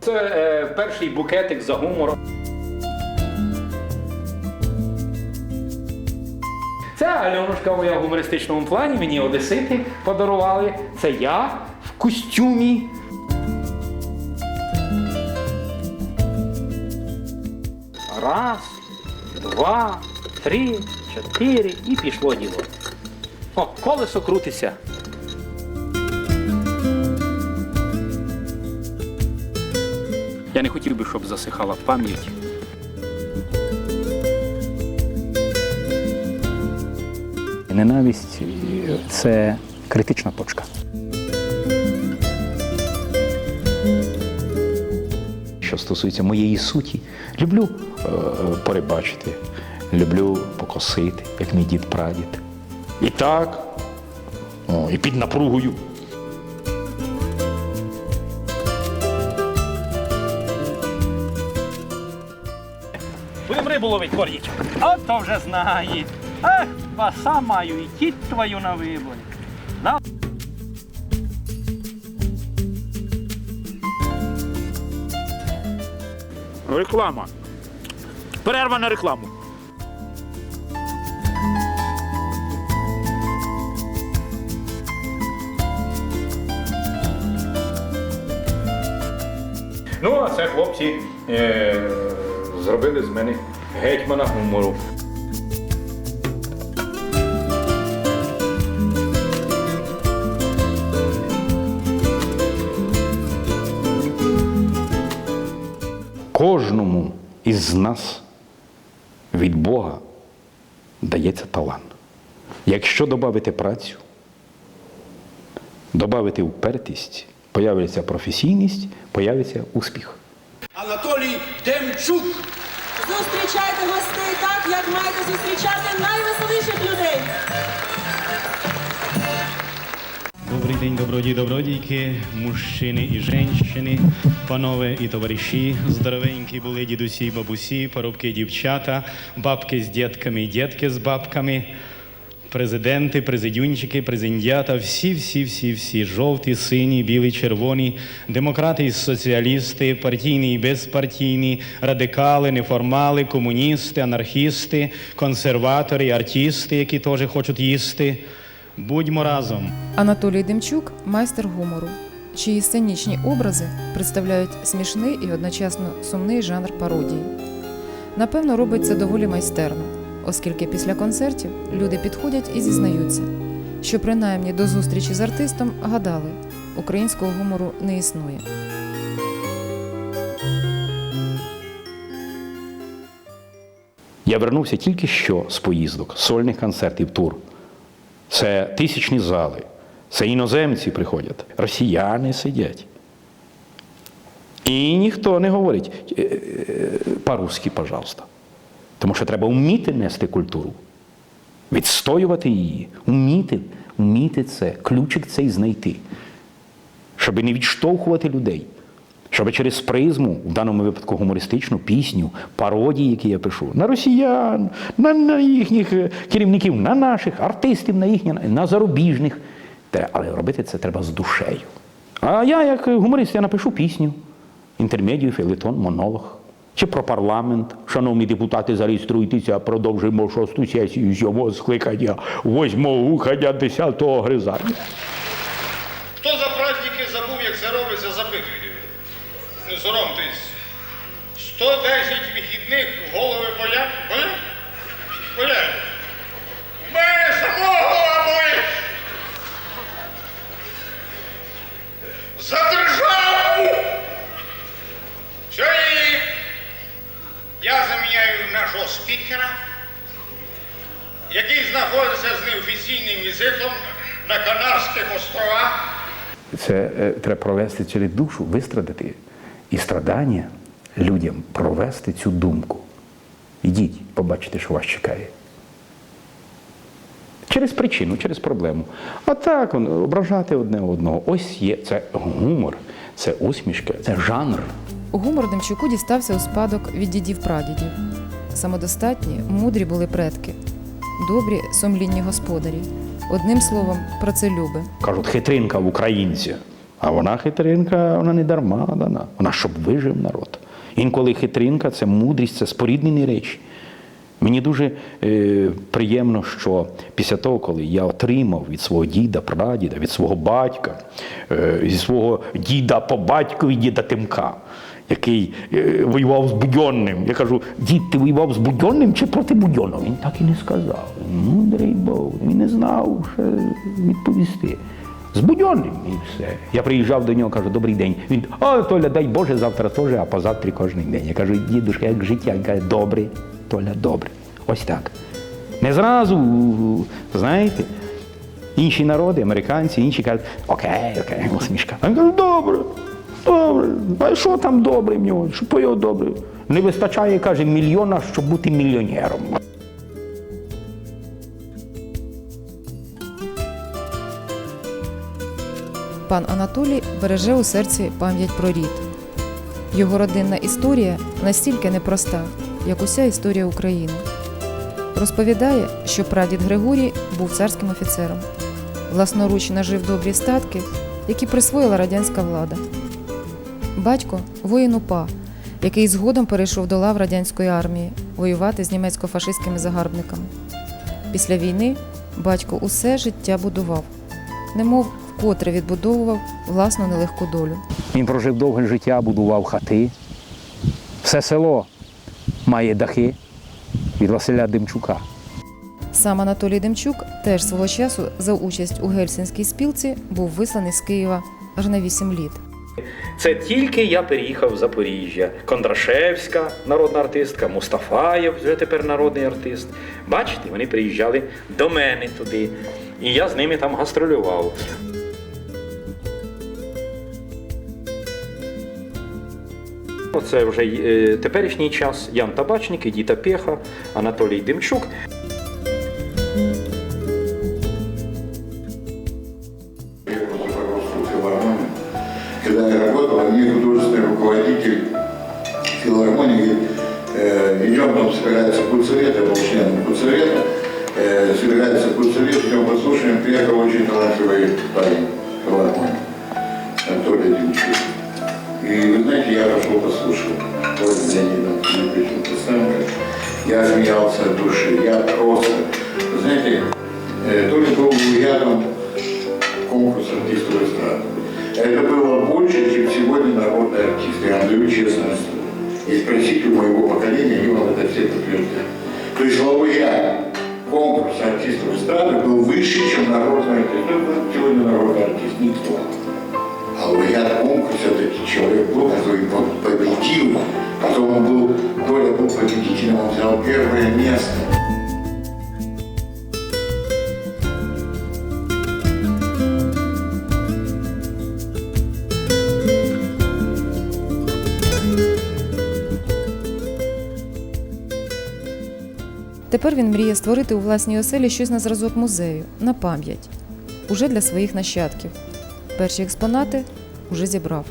Це е, перший букетик за гумором. Це Альонушка моя в гумористичному плані, мені одесити подарували. Це я в костюмі. Раз, два, три, чотири і пішло діло. О, колесо крутиться. Я не хотів би, щоб засихала пам'ять. Ненависть це критична точка. Що стосується моєї суті, люблю е, перебачити, люблю покосити, як мій дід прадід. І так, о, і під напругою. Рибу ловить, кордічок. От то вже знає. Ах, паса маю і кіт твою на виборі. На. Реклама. Перерва на рекламу. Ну, а це хлопці е, зробили з мене гетьмана гумору. Кожному із нас від Бога дається талант. Якщо додати працю, додати впертість, появиться професійність, появиться успіх. Анатолій Демчук. Зустрічайте гостей так, як маєте зустрічати найвеселіших людей. Добрий день, добродії, добродійки, мужчини і жінки, панове і товариші, здоровенькі були дідусі і бабусі, парубки, дівчата, бабки з дітками дітки з бабками, президенти, президюнчики, президента, всі, всі, всі, всі, жовті, сині, білі, червоні, демократи і соціалісти, партійні і безпартійні, радикали, неформали, комуністи, анархісти, консерватори, артисти, які теж хочуть їсти. Будьмо разом. Анатолій Демчук майстер гумору, чиї сценічні образи представляють смішний і одночасно сумний жанр пародії. Напевно, робить це доволі майстерно, оскільки після концертів люди підходять і зізнаються, що принаймні до зустрічі з артистом гадали, українського гумору не існує. Я вернувся тільки що з поїздок, сольних концертів, тур. Це тисячні зали, це іноземці приходять, росіяни сидять. І ніхто не говорить «Е, е, по-русски, пожалуйста. Тому що треба вміти нести культуру, відстоювати її, вміти, вміти це, ключик цей знайти, щоб не відштовхувати людей. Щоб через призму, в даному випадку гумористичну пісню, пародії, які я пишу, на росіян, на, на їхніх керівників, на наших артистів, на їхніх, на зарубіжних. Але робити це треба з душею. А я, як гуморист, я напишу пісню, інтермедію, фелетон, монолог. Чи про парламент, шановні депутати, зареєструйтеся, продовжуємо шосту сесію сьомого скликання, восьмого уходя, десятого гризання. Хто за праздники забув, як це робиться, запитуйте. Не соромтесь. 110 вихідних голови болять? Болять? Болять. В мене самого болить. За державу! Я заміняю нашого спікера, який знаходиться з неофіційним візитом на Канарських островах. Це е, треба провести через душу, вистрадати і страдання людям провести цю думку. Ідіть, побачите, що вас чекає. Через причину, через проблему. А так ображати одне одного. Ось є це гумор, це усмішка, це жанр. Гумор Демчуку дістався у спадок від дідів-прадідів. Самодостатні, мудрі були предки, добрі, сумлінні господарі. Одним словом, працелюби. Кажуть, хитринка в українця. А вона хитринка, вона не дарма дана. Вона щоб вижив народ. Інколи хитринка це мудрість, це споріднені речі. Мені дуже е, приємно, що після того, коли я отримав від свого діда, прадіда, від свого батька, е, від свого діда по батькові, діда Тимка, який е, воював з Будьонним. Я кажу, дід, ти воював з Будьонним чи проти Будьонного? Він так і не сказав. Мудрий Бог, він не знав, що відповісти. З Будьонним і все. Я приїжджав до нього, кажу, добрий день. Він, а Толя, дай Боже, завтра теж, а позавтра кожен день. Я кажу, дідушка, як життя? Він каже, добре, Толя, добре. Ось так. Не зразу, знаєте, інші народи, американці, інші кажуть, окей, окей, усмішка. А він каже, добре, А що там добре в нього? Що по його добре? Не вистачає, каже, мільйона, щоб бути мільйонером. Пан Анатолій береже у серці пам'ять про рід. Його родинна історія настільки непроста, як уся історія України. Розповідає, що прадід Григорій був царським офіцером, власноруч нажив добрі статки, які присвоїла радянська влада. Батько воїн УПА, який згодом перейшов до лав радянської армії воювати з німецько-фашистськими загарбниками. Після війни батько усе життя будував, немов вкотре відбудовував власну нелегку долю. Він прожив довге життя, будував хати. Все село має дахи від Василя Демчука. Сам Анатолій Демчук теж свого часу за участь у гельсінській спілці був висланий з Києва аж на 8 літ. Це тільки я переїхав в Запоріжжя. Кондрашевська народна артистка, Мустафаєв, вже тепер народний артист. Бачите, вони приїжджали до мене туди. І я з ними там гастролював. Оце вже е, теперішній час Ян Табачник, Едіта Пеха, Анатолій Демчук. Мне художественный руководитель филармонии говорит, э, идем, там собирается куцевет, я был членом куцевета, э, собирается куцевет, идем послушаем, приехал очень талантливый парень в филармонию, Анатолий Демчук. И вы знаете, я пошел послушал. Вот Леонидом Филипповичем Костенко. Я смеялся от души, я просто, вы знаете, э, то ли был лауреатом конкурс артистов эстрады. Это было честное слово. И спросите у моего поколения, они вам это все подтвердят. То есть лауреат конкурса артистов эстрады был выше, чем народный артист. Был сегодня народный артист? Никто. А лауреат конкурса это человек был, который по- победил. Потом он был, Толя был победителем, он взял первое место. Тепер він мріє створити у власній оселі щось на зразок музею, на пам'ять, уже для своїх нащадків. Перші експонати уже зібрав.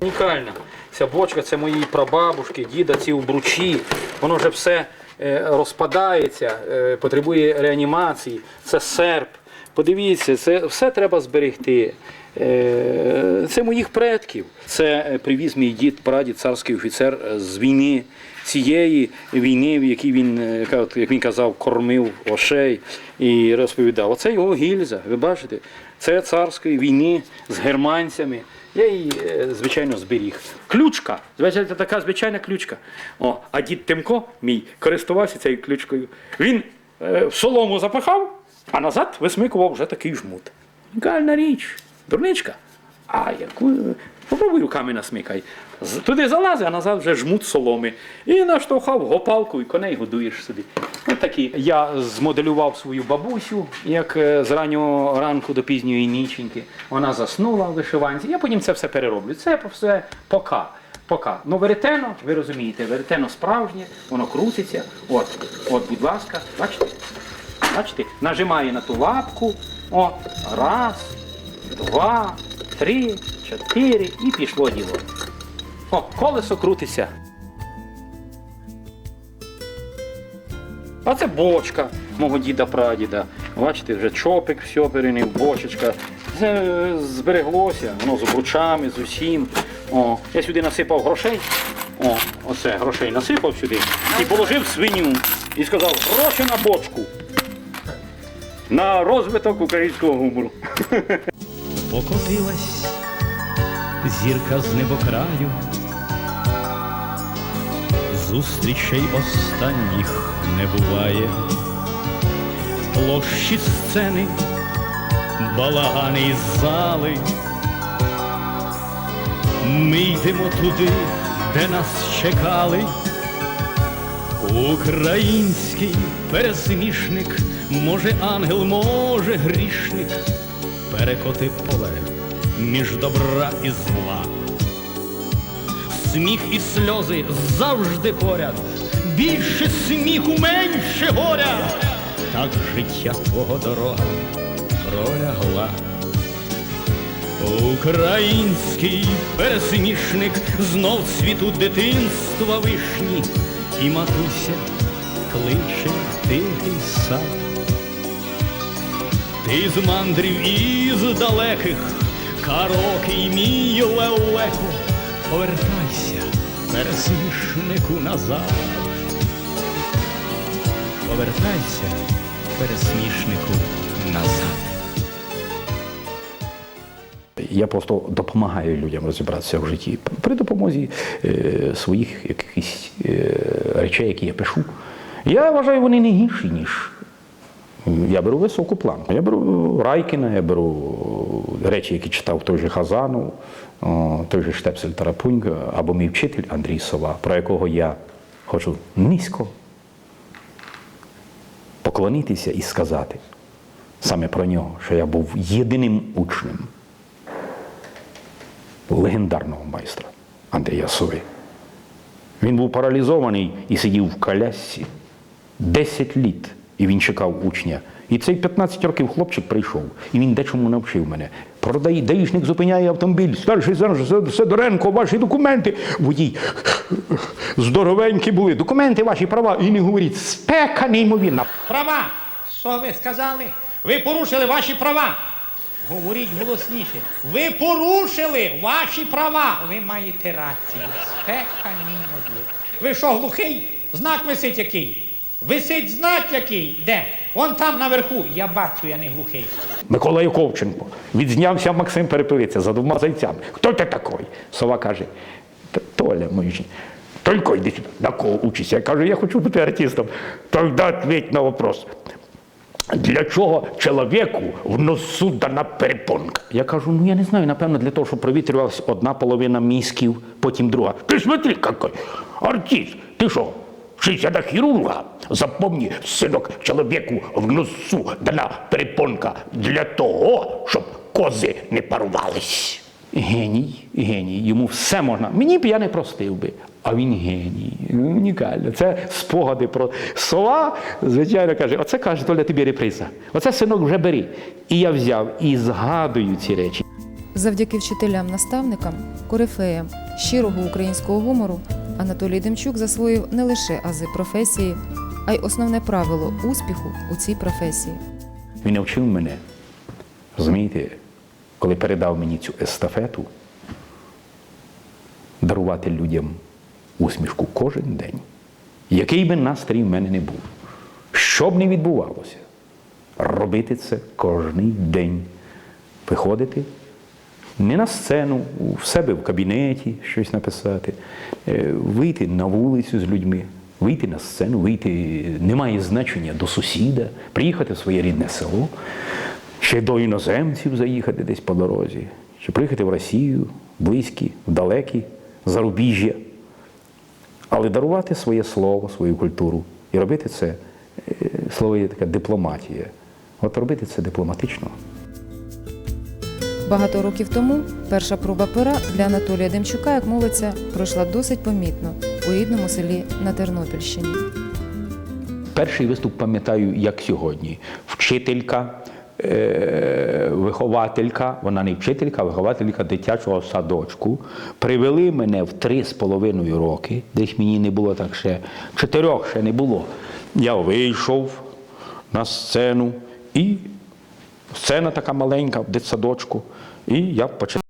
Унікальна. Ця бочка це мої прабабушки, діда, ці обручі. Воно вже все е, розпадається, е, потребує реанімації. Це серп. Подивіться, це все треба зберегти. Е, Це моїх предків. Це е, привіз мій дід, прадід, царський офіцер е, з війни. Цієї війни, в якій він, як він казав, кормив ошей і розповідав. Оце його гільза, ви бачите? Це царської війни з германцями. Я її, звичайно, зберіг. Ключка. Звичайно, така звичайна ключка. О, а дід Тимко, мій, користувався цією ключкою. Він в солому запахав, а назад висмикував вже такий жмут. Унікальна річ. Дурничка. А яку. Попробуй руками насмикай. Туди залазить, а назад вже жмут соломи. І наштовхав гопалку, і коней годуєш собі. Ось такі. Я змоделював свою бабусю, як е, з раннього ранку до пізньої ніченьки. Вона заснула в вишиванці. Я потім це все перероблю. Це все пока. Пока. Ну, веретено, ви розумієте, веретено справжнє, воно крутиться. От, от, будь ласка, бачите? Бачите, нажимає на ту лапку. О, раз, два, три, чотири і пішло діло. О, колесо крутиться. А це бочка мого діда-прадіда. Бачите, вже чопик, все перенив, бочечка. Це збереглося, воно з обручами, з усім. О, я сюди насипав грошей. О, оце грошей насипав сюди і положив свиню. І сказав, гроші на бочку. На розвиток українського гумору. Покотилась зірка з небокраю, зустрічей останніх не буває, площі сцени, балагани із зали. Ми йдемо туди, де нас чекали. Український пересмішник, може ангел, може грішник, перекоти поле між добра і зла. Сміх і сльози завжди поряд, більше сміху, менше горя. Так життя твого дорога пролягла. Український пересмішник знов світу дитинства вишні, і матуся кличе тихий сад. Ти з мандрів із далеких, карокий мій лелеко, повертайся, пересмішнику назад. Повертайся, пересмішнику назад. Я просто допомагаю людям розібратися в житті при допомозі е, своїх якихось е, речей, які я пишу. Я вважаю, вони не гірші, ніж я беру високу планку. Я беру Райкіна, я беру речі, які читав той же Хазанов, той же Штепсель Тарапунька, або мій вчитель Андрій Сова, про якого я хочу низько поклонитися і сказати саме про нього, що я був єдиним учнем легендарного майстра Андрія Сови. Він був паралізований і сидів в колясці 10 літ, і він чекав учня. І цей 15 років хлопчик прийшов, і він дечому навчив мене. Продай, даїшник зупиняє автомобіль. Старший Сидоренко, ваші документи. Водій, здоровенькі були. Документи ваші права. І не говоріть, спека неймовірна. Права! Що ви сказали? Ви порушили ваші права. Говоріть голосніше. Ви порушили ваші права. Ви маєте рацію. Спека неймовірна. Ви що, глухий? Знак висить який? Висить знак який? Де? Вон там наверху. Я бачу, я не глухий. Микола Яковченко. Відзнявся Максим Перепелиця за двома зайцями. Хто ти такий? Сова каже, Толя, жін- Тільки йди сюди, на кого учишся. Я кажу, я хочу бути артистом. Тогда ответь на вопрос. Для чого чоловіку в носу дана перепонка? Я кажу, ну я не знаю, напевно, для того, щоб провітрювалася одна половина мізків, потім друга. Ти смотри, який артист. Ти що? Вчися до хірурга. Запомні, синок, чоловіку в носу дана перепонка для того, щоб кози не парувались. Геній, геній, йому все можна. Мені б я не простив би, а він геній. Унікально. Це спогади про сова. Звичайно, каже, оце каже, Толя, тобі реприза. Оце синок вже бери. І я взяв і згадую ці речі. Завдяки вчителям-наставникам, корифеям щирого українського гумору Анатолій Демчук засвоїв не лише ази професії, а й основне правило успіху у цій професії. Він навчив мене, розумієте, коли передав мені цю естафету, дарувати людям усмішку кожен день, який би настрій в мене не був, що б не відбувалося, робити це кожен день, виходити не на сцену, в себе в кабінеті щось написати, е, вийти на вулицю з людьми, вийти на сцену, вийти немає значення до сусіда, приїхати в своє рідне село, ще до іноземців заїхати десь по дорозі, чи приїхати в Росію, близькі, в далекі, зарубіжжя. Але дарувати своє слово, свою культуру і робити це, е, слово є така дипломатія. От робити це дипломатично. Багато років тому перша проба пера для Анатолія Демчука, як мовиться, пройшла досить помітно у рідному селі на Тернопільщині. Перший виступ пам'ятаю, як сьогодні. Вчителька, е- вихователька, вона не вчителька, а вихователька дитячого садочку. Привели мене в три з половиною роки, десь мені не було так ще, чотирьох ще не було. Я вийшов на сцену і Сцена така маленька в дитсадочку. І я почав.